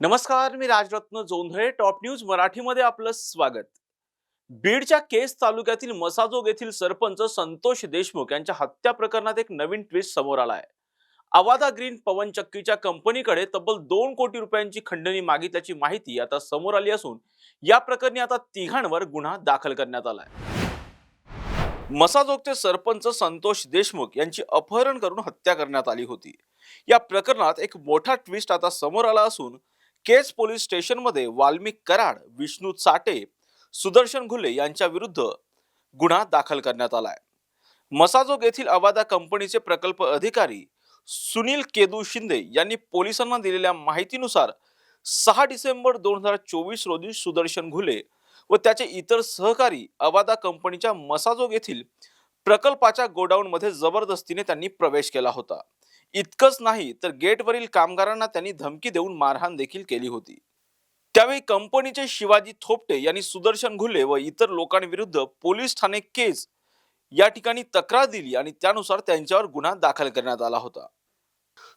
नमस्कार मी Rajratna Jondhale top news मराठीमध्ये आपलं स्वागत. बीडच्या केस तालुक्यातील मसाजोग येथील सरपंच संतोष देशमुख यांच्या हत्या प्रकरणात एक नवीन ट्विस्ट समोर आला आहे आवादा ग्रीन पवनचक्कीच्या कंपनीकडे तब्बल दोन कोटी रुपयांची खंडणी मागितल्याची माहिती आता समोर आली असून या प्रकरणी आता तिघांवर गुन्हा दाखल करण्यात आलाय. मसाजोगचे सरपंच संतोष देशमुख यांची अपहरण करून हत्या करण्यात आली होती. या प्रकरणात एक मोठा ट्विस्ट आता समोर आला असून केज पोलीस स्टेशनमध्ये वाल्मिक कराड विष्णू चाटे सुदर्शन घुले यांच्या विरुद्ध गुन्हा दाखल करण्यात आलाय. मसाजोग येथील अवादा कंपनीचे प्रकल्प अधिकारी सुनील केदू शिंदे यांनी पोलिसांना दिलेल्या माहितीनुसार सहा डिसेंबर दोन हजार चोवीस रोजी सुदर्शन घुले व त्याचे इतर सहकारी अवादा कंपनीच्या मसाजोग येथील प्रकल्पाच्या गोडाऊनमध्ये जबरदस्तीने त्यांनी प्रवेश केला होता. इतकंच नाही तर गेटवरील कामगारांना त्यांनी धमकी देऊन मारहाण देखील केली होती. त्यावेळी कंपनीचे शिवाजी थोपटे यांनी सुदर्शन घुले व इतर लोकांविरुद्ध पोलीस ठाणे केस या ठिकाणी तक्रार दिली आणि त्यानुसार त्यांच्यावर गुन्हा दाखल करण्यात आला होता.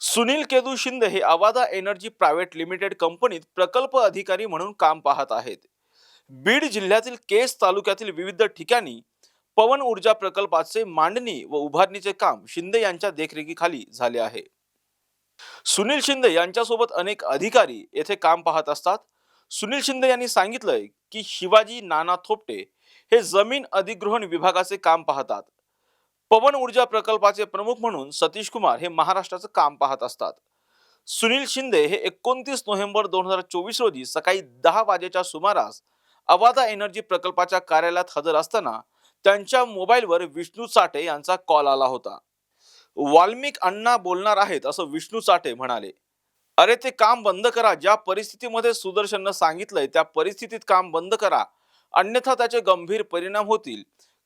सुनील केदू शिंदे हे अवादा एनर्जी प्रायव्हेट लिमिटेड कंपनीत प्रकल्प अधिकारी म्हणून काम पाहत आहेत. बीड जिल्ह्यातील केस तालुक्यातील विविध ठिकाणी पवन ऊर्जा प्रकल्पाचे मांडणी व उभारणीचे काम शिंदे यांच्या देखरेखीखाली झाले आहे. सुनील शिंदे यांच्यासोबत अनेक अधिकारी येथे काम पाहत असतात. सुनील शिंदे यांनी सांगितलंय की शिवाजी नाना थोपटे हे जमीन अधिग्रहण विभागाचे काम पाहतात. पवन ऊर्जा प्रकल्पाचे प्रमुख म्हणून सतीश कुमार हे महाराष्ट्राचं काम पाहत असतात. सुनील शिंदे हे एकोणतीस नोव्हेंबर दोन हजार चोवीस रोजी सकाळी दहा वाजेच्या सुमारास अवादा एनर्जी प्रकल्पाच्या कार्यालयात हजर असताना त्यांच्या मोबाईलवर विष्णू चाटे यांचा कॉल आला होता. वाल्मिक अण्णा बोलणार आहेत असं विष्णू चाटे म्हणाले. अरे ते काम बंद करा. ज्या परिस्थितीमध्ये सुदर्शननं सांगितलंय त्या परिस्थितीत काम बंद करा. अन्यथा त्याचे गंभीर परिणाम होतील.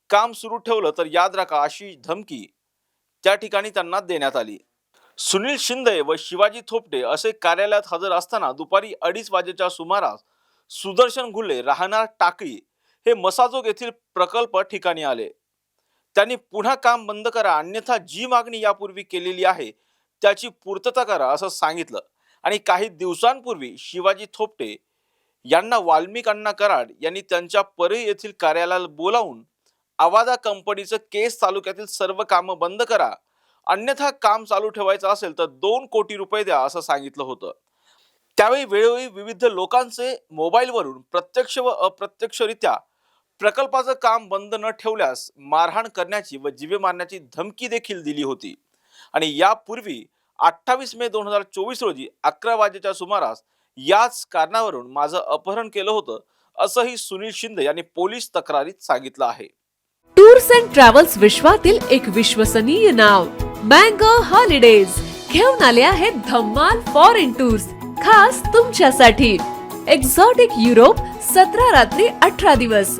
काम सुरू ठेवलं तर याद राखा अशी धमकी त्या ठिकाणी त्यांना देण्यात आली. सुनील शिंदे व शिवाजी थोपटे असे कार्यालयात हजर असताना दुपारी अडीच वाजेच्या सुमारास सुदर्शन घुले राहणार टाकळी हे मसाजोग येथील प्रकल्प ठिकाणी आले. त्यांनी पुन्हा काम बंद करा अन्यथा जी मागणी यापूर्वी केलेली आहे त्याची पूर्तता करा असं सांगितलं. आणि काही दिवसांपूर्वी शिवाजी थोपटे यांना वाल्मिक अण्णा कराड यांनी त्यांच्या परळी येथील कार्यालयाला बोलावून आवादा कंपनीचं केस तालुक्यातील सर्व कामं बंद करा अन्यथा काम चालू ठेवायचं असेल तर दोन कोटी रुपये द्या असं सांगितलं होतं. त्यावेळी वेळोवेळी विविध लोकांचे मोबाईलवरून प्रत्यक्ष व अप्रत्यक्षरित्या प्रकल्पाचं काम बंद न ठेवल्यास मारहाण करण्याची व जीवे मारण्याची धमकी देखील दिली होती. आणि यापूर्वी अठ्ठावीस मे दोन हजार चोवीस रोजी अकरा वाजेच्या सुमारास याच कारणावरून माझं अपहरण केलं होतं असंही सुनील शिंदे यांनी पोलीस तक्रारीत सांगितलं आहे. टूर्स अँड ट्रॅव्हल्स विश्वातील एक विश्वसनीय नाव मँगो हॉलिडेज. घेऊन आले आहेत धम्माल फॉरेन टूर्स खास तुमच्यासाठी. एक्झॉटिक युरोप सतरा रात्री अठरा दिवस.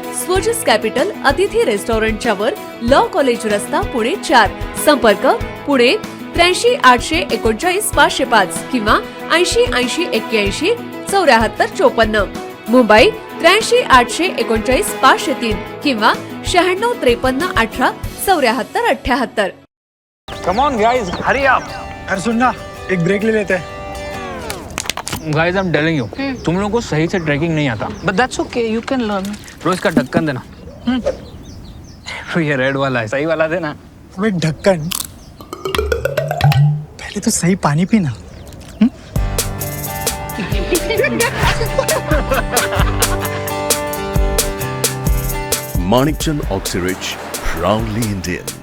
स्वजस कॅपिटल अतिथी रेस्टॉरंटच्या वर लॉ कॉलेज रस्ता पुणे चार. संपर्क पुणे त्र्याऐंशी आठशे एकोणचाळीस पाचशे पाच किंवा ऐंशी ऐंशी एक्क्याऐंशी चौऱ्याहत्तर चोपन्न. मुंबई त्र्याऐंशी आठशे एकोणचाळीस पाचशे तीन किंवा शहाण्णव त्रेपन्न अठरा चौऱ्याहत्तर अठ्याहत्तर. कम ऑन गाइस हरी अरे सुन ना एक ब्रेक ले लेते. हैं guys I am telling you तुम लोगों को सही से ट्रैकिंग नहीं आता. But that's okay, you can learn. रोज का ढक्कन देना। तो ये रेड वाला है। सही वाला देना। अब ढक्कन। पहले तो सही पानी पीना। Manikchand Oxyrich, proudly Indian.